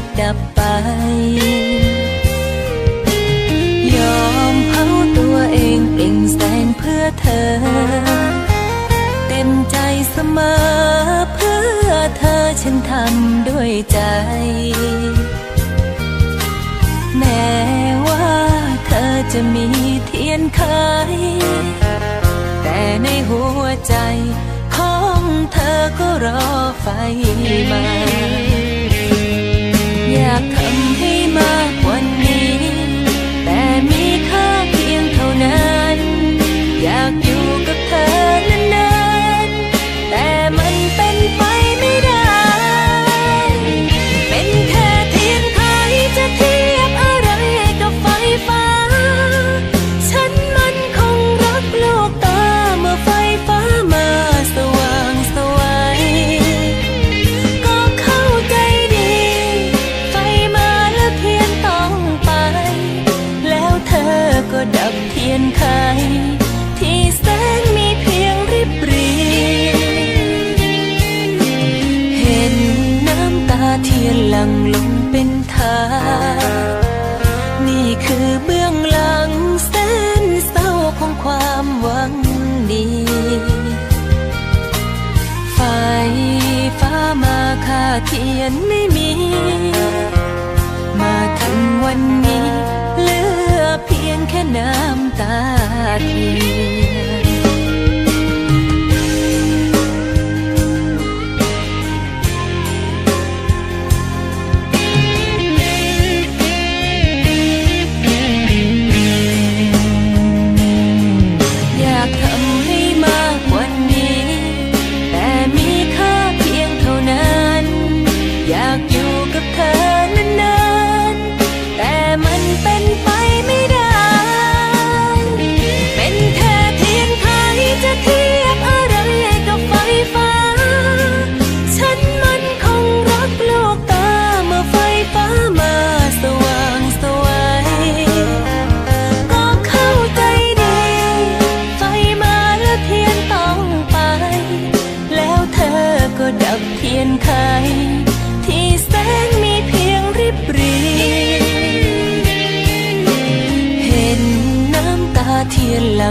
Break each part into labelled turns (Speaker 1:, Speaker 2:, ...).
Speaker 1: ดดับไป ยอมเผาตัวเองเปล่งแสงเพื่อเธอ เต็มใจเสมอเพื่อเธอฉันทำด้วยใจ แม้ว่าเธอจะมีเทียนไขแต่ในหัวใจของเธอก็รอไฟมา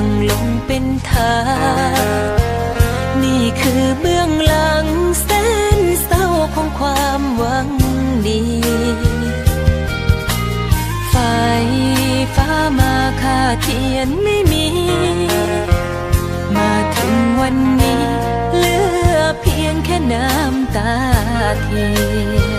Speaker 1: นั่งลงเป็นทางนี่คือเบื้องหลังแสนเศร้าของความหวังดีไฟฟ้ามาค่าเทียนไม่มี มาถึงวันนี้ เหลือเพียงแค่น้ำตาเทียน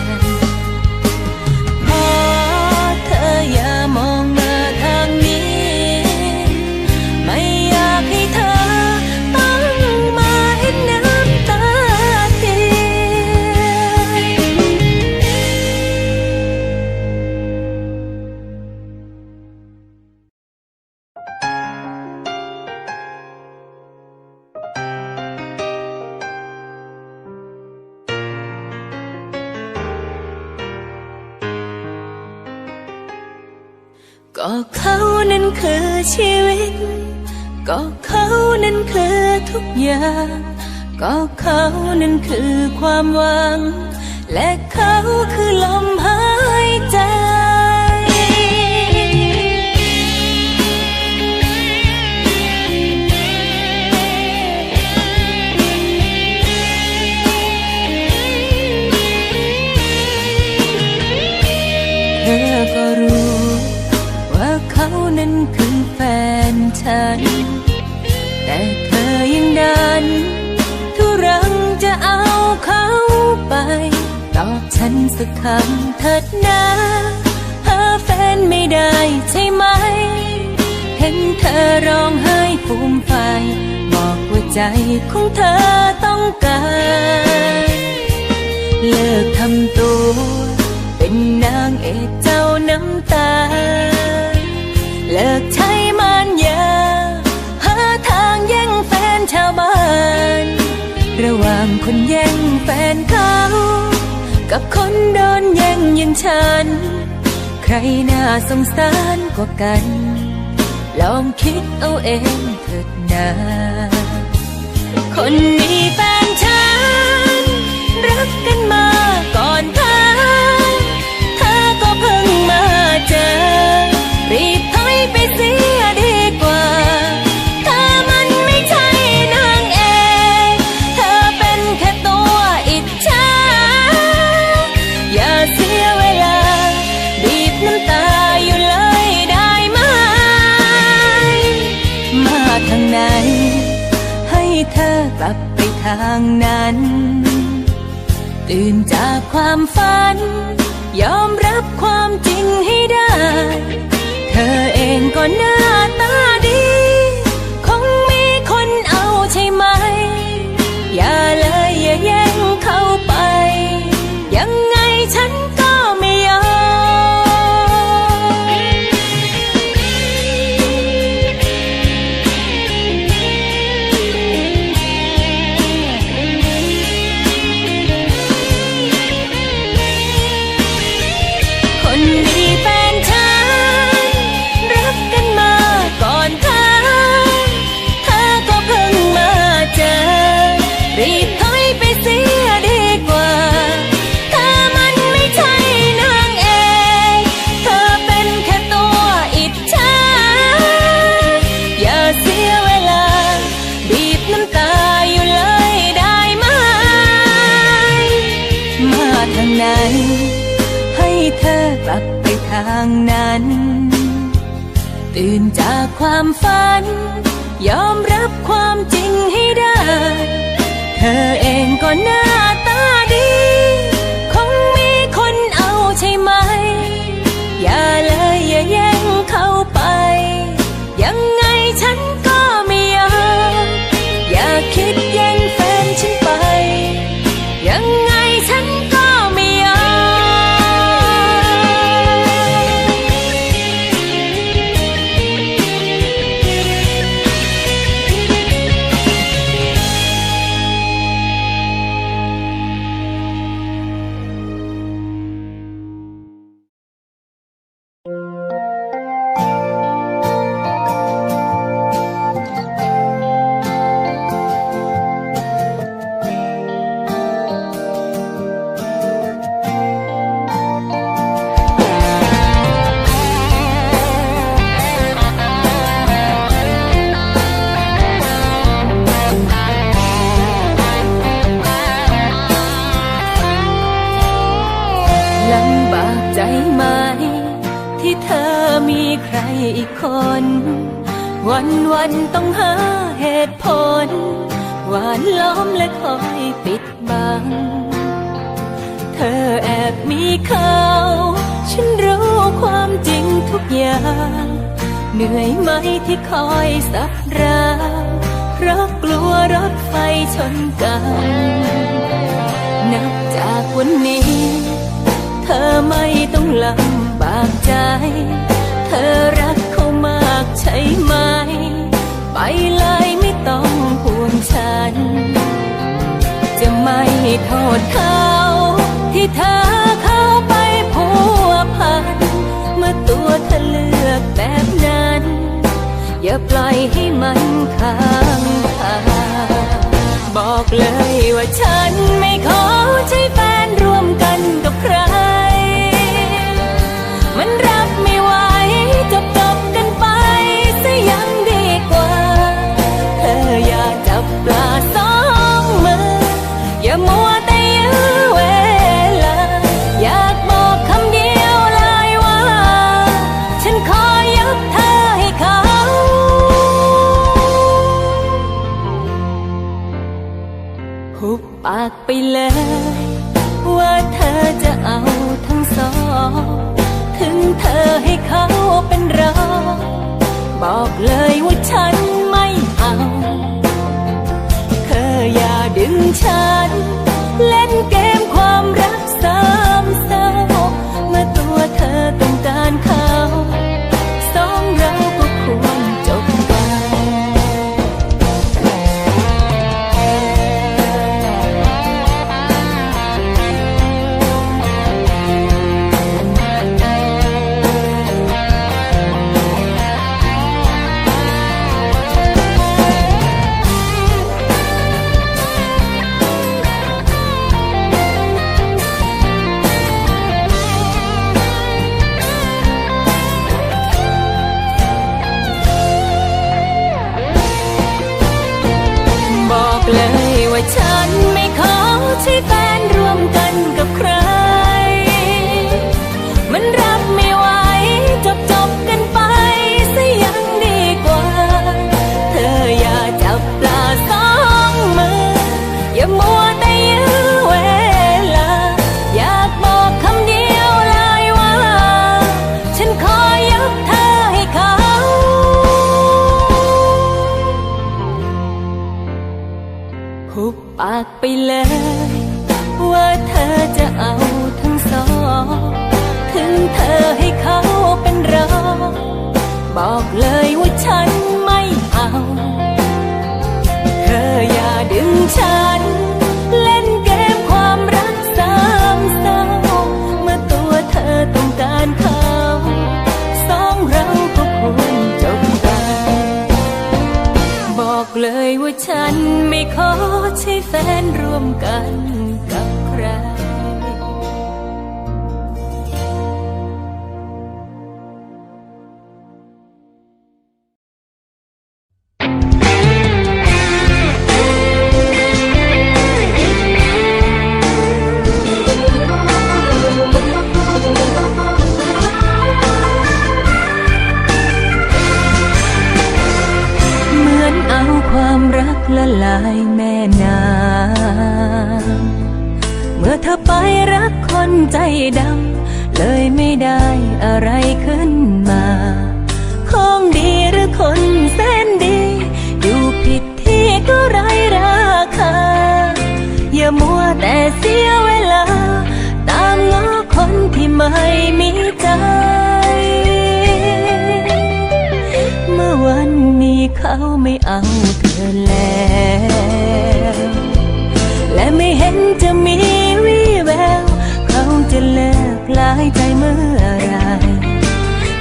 Speaker 1: ก็เขานั้นคือชีวิต ก็เขานั้นคือทุกอย่าง ก็เขานั้นคือความหวัง และเขาคือลม ฉัน แต่เธอยังดันทุรังจะเอาเขาไป ตอบฉันสักคำเถิดนะหาแฟนไม่ได้ใช่ไหม เห็นเธอร้องไห้ฟูมไฟ บอกว่าใจของเธอต้องการ เลิกทำตัว เป็นนางเอกเจ้าน้ำตา เลิก แฟนเขากับคนโดนแย่งอย่างฉัน ใครน่าสงสารกว่ากัน ลองคิดเอาเองเถิดนะคนมีแฟนฉัน รักกันมา ความฝัน ตื่นจากความฝัน ยอมรับความจริงให้ได้ เธอเองก็น่า น วันวันต้องหาเหตุผล หวานล้อมและคอยปิดบัง เธอแอบมีเขาฉันรู้ความจริงทุกอย่าง เหนื่อยไหมที่คอยสับราเพราะกลัวรถไฟชนกันนับจากวันนี้ เธอไม่ต้องลำบากใจ เธอรัก ใช่ไหม ไปเลยไม่ต้องห่วงฉัน จะไม่โทษเธอ เลย ว่าเธอจะเอาทั้งสอง ถึงเธอให้เขาเป็นรอบอกเลยว่าฉันไม่เอา เธออย่าดึงฉันำ เลยไม่ได้อะไรขึ้นมา ของดีหรือคน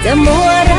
Speaker 1: 怎么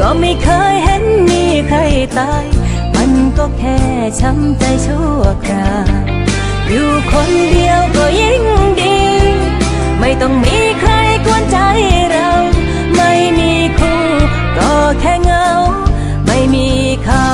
Speaker 1: ก็ไม่เคยเห็นมีใครตาย มันก็แค่ช้ำใจชั่วคราวอยู่คนเดียวก็ยิ่งดี ไม่ต้องมีใครกวนใจเรา ไม่มีคู่ก็แค่เงา ไม่มีเขา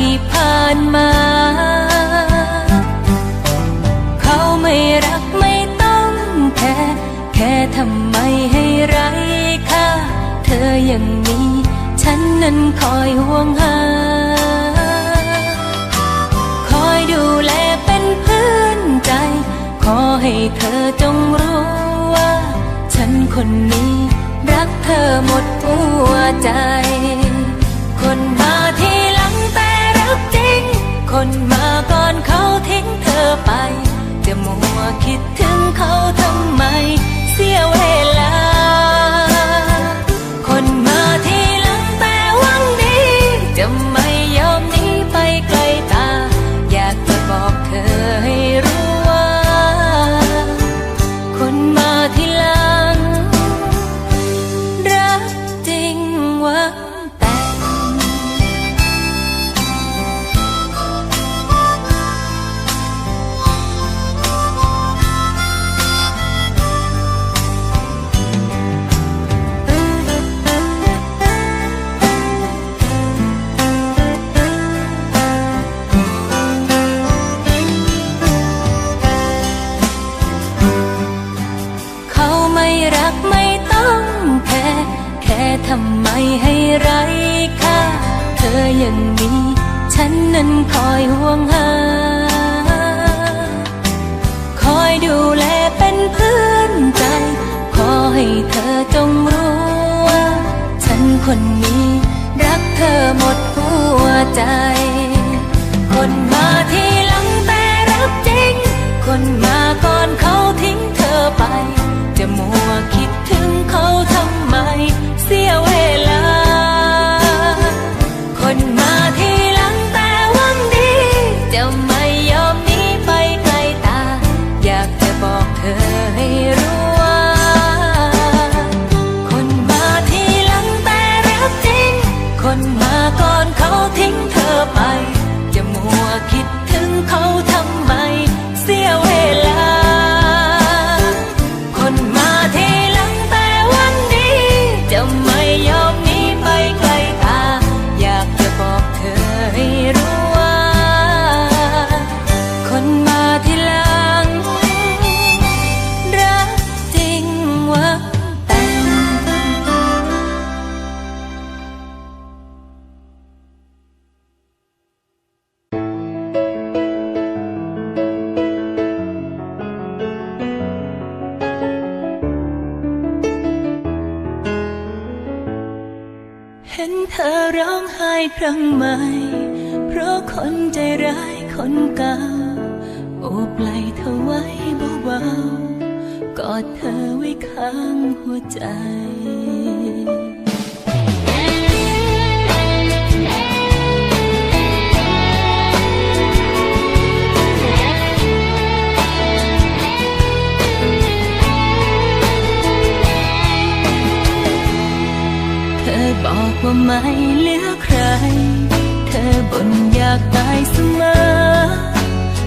Speaker 1: ที่ผ่านมา เขาไม่รักไม่ต้องแค่แค่ทำไมให้ไรค่าเธอยังมีฉันนั้นคอยห่วงหา คอยดูแลเป็นเพื่อนใจ ขอให้เธอจงรู้ว่า ฉันคนนี้ รักเธอหมดหัวใจ คนมาก่อนเขาทิ้งเธอไป จะมัวคิดถึงเขาทำไม เสียเวลา คอยห่วงหา คอยดูแลเป็นเพื่อนใจ ขอให้เธอจงรู้ว่า ฉันคนนี้รักเธอหมดหัวใจ ครั้งใหม่ เพราะคนใจร้ายคนเก่า โอบไหลเธอไว้เบาๆกอดเธอไว้ข้างหัวใจเธอบอกว่าไม่เหลือใคร เธอบ่นอยากตายเสมอ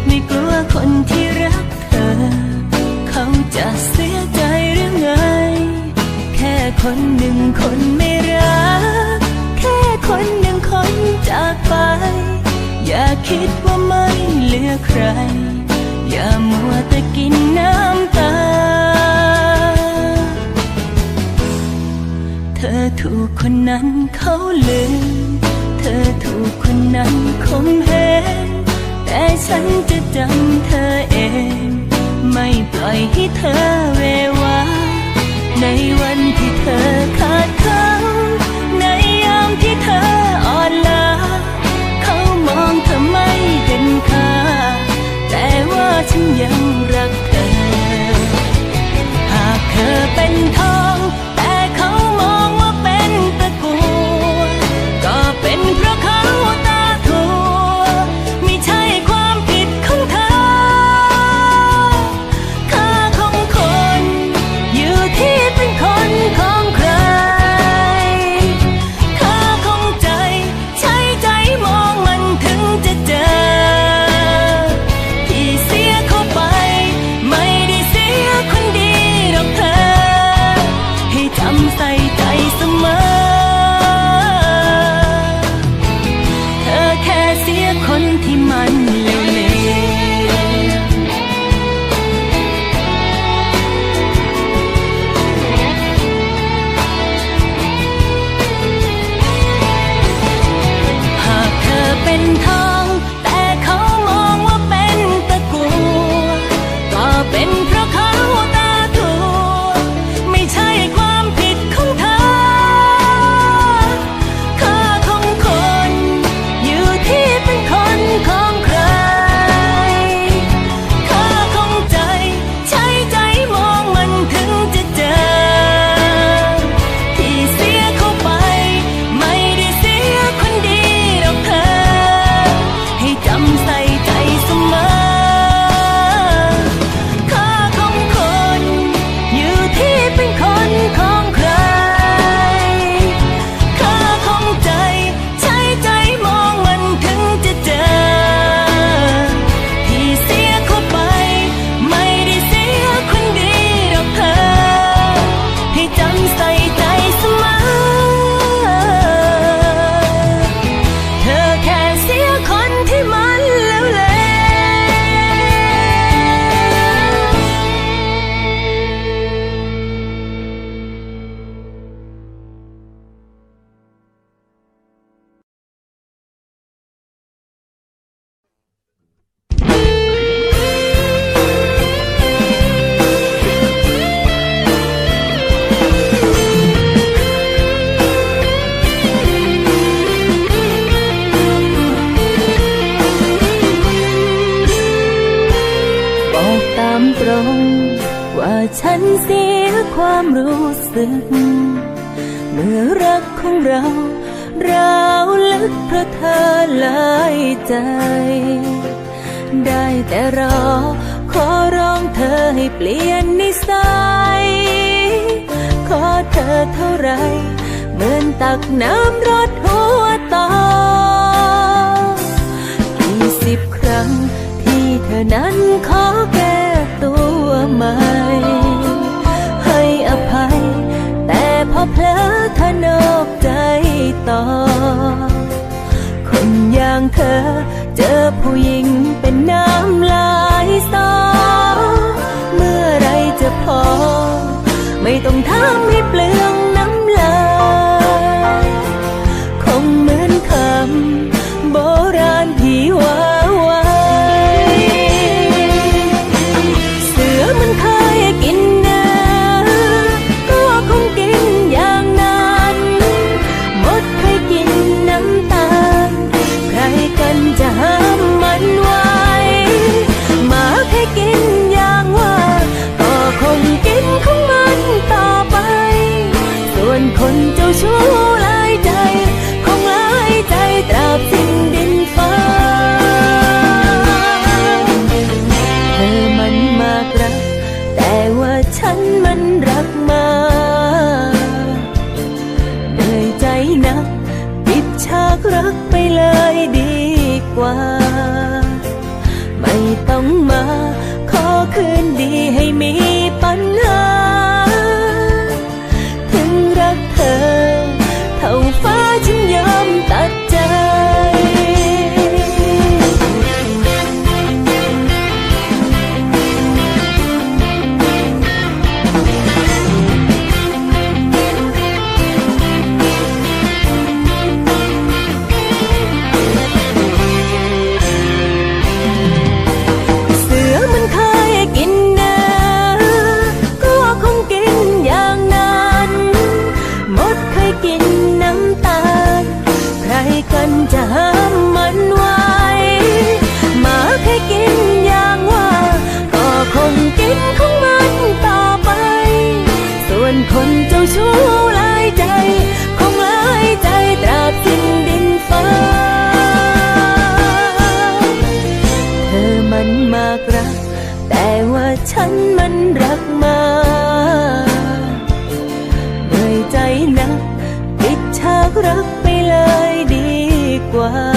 Speaker 1: ไม่กลัวคนที่รักเธอ เขาจะเสียใจหรือไง แค่คนหนึ่งคนไม่รัก แค่คนหนึ่งคนจากไป อย่าคิดว่าไม่เหลือใคร อย่ามัวแต่กินน้ำตาเธอถูกคนนั้นเขาลืม ธอถูกคนนั้นข่มเหงแต่ฉันจะจำเธอเอง ไม่ปล่อยให้เธอเววาในวันที่เธอขาดเขาในยามที่เธออ่อนล้าเขามองเธอไม่เป็นค่าแต่ว่าฉันยังรักเธอ หากเธอเป็นทอง กเพราะเธอเลยใจ ได้แต่รอ ขอร้องเธอให้เปลี่ยนนิสัย ขอเธอเท่าไร เหมือนตักน้ำรดหัวต่อกี่สิบครั้งที่เธอนั้นขอแก้ตัวใหม่ ให้อภัย แต่พอเพลอเธอนอกใจต่อ อย่างเธอ เจอผู้หญิงเป็นน้ำลายสอเมื่อไรจะพอ ไม่ต้องถามให้เปลืองน้ำลายคงเหมือนคำโบราณที่ว่า ฉันมันรักมาเหนื่อยใจนักปิดฉากรักไปเลยดีกว่า